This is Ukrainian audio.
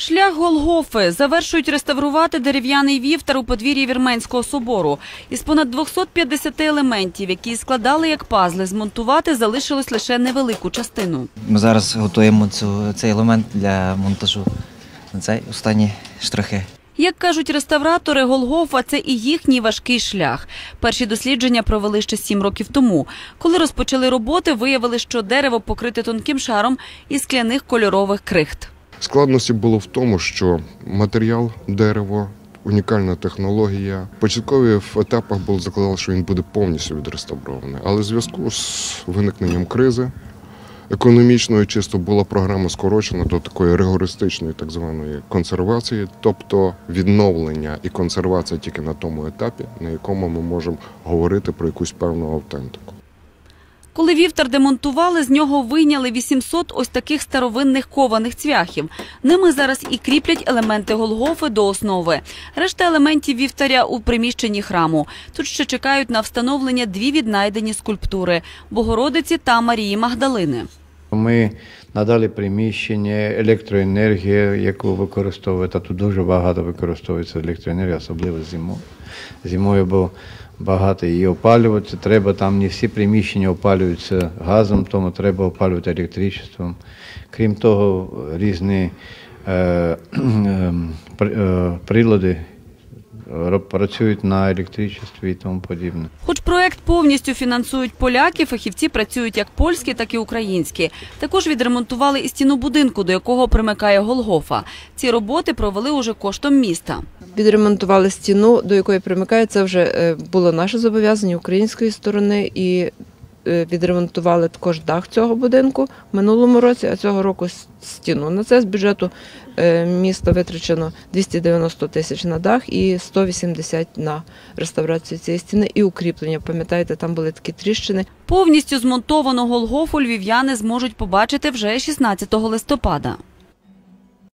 Шлях Голгофи завершують реставрувати дерев'яний вівтар у подвір'ї Вірменського собору. Із понад 250 елементів, які складали як пазли, змонтувати залишилось лише невелику частину. Ми зараз готуємо цю, цей елемент для монтажу на цей останні штрихи. Як кажуть реставратори, Голгофа – це і їхній важкий шлях. Перші дослідження провели ще сім років тому. Коли розпочали роботи, виявили, що дерево покрите тонким шаром із скляних кольорових крихт. Складності було в тому, що матеріал дерево, унікальна технологія. Початкові в етапах було закладено, що він буде повністю відреставрований. Але в зв'язку з виникненням кризи економічної чисто була програма скорочена до такої ригористичної так званої консервації, тобто відновлення і консервація тільки на тому етапі, на якому ми можемо говорити про якусь певну автентику. Коли вівтар демонтували, з нього вийняли 800 ось таких старовинних кованих цвяхів. Ними зараз і кріплять елементи Голгофи до основи. Решта елементів вівтаря у приміщенні храму. Тут ще чекають на встановлення дві віднайдені скульптури – Богородиці та Марії Магдалини. Ми надали приміщення, електроенергія, яку використовують, а тут дуже багато використовується електроенергія, особливо зимою. Зимою бо багато її опалювати. Треба там не всі приміщення опалюються газом, тому треба опалювати електричеством. Крім того, різні е, е, е, прилади працюють на електричестві і тому подібне. Хоч проект повністю фінансують поляки, фахівці працюють як польські, так і українські. Також відремонтували і стіну будинку, до якого примикає Голгофа. Ці роботи провели уже коштом міста. Відремонтували стіну, до якої примикає. Це вже е, було наше зобов'язання української сторони, і е, відремонтували також дах цього будинку в минулому році, а цього року стіну. На це з бюджету е, міста витрачено 290 тисяч на дах і 180 на реставрацію цієї стіни і укріплення. Пам'ятаєте, там були такі тріщини. Повністю змонтовану Голгофу львів'яни зможуть побачити вже 16 листопада.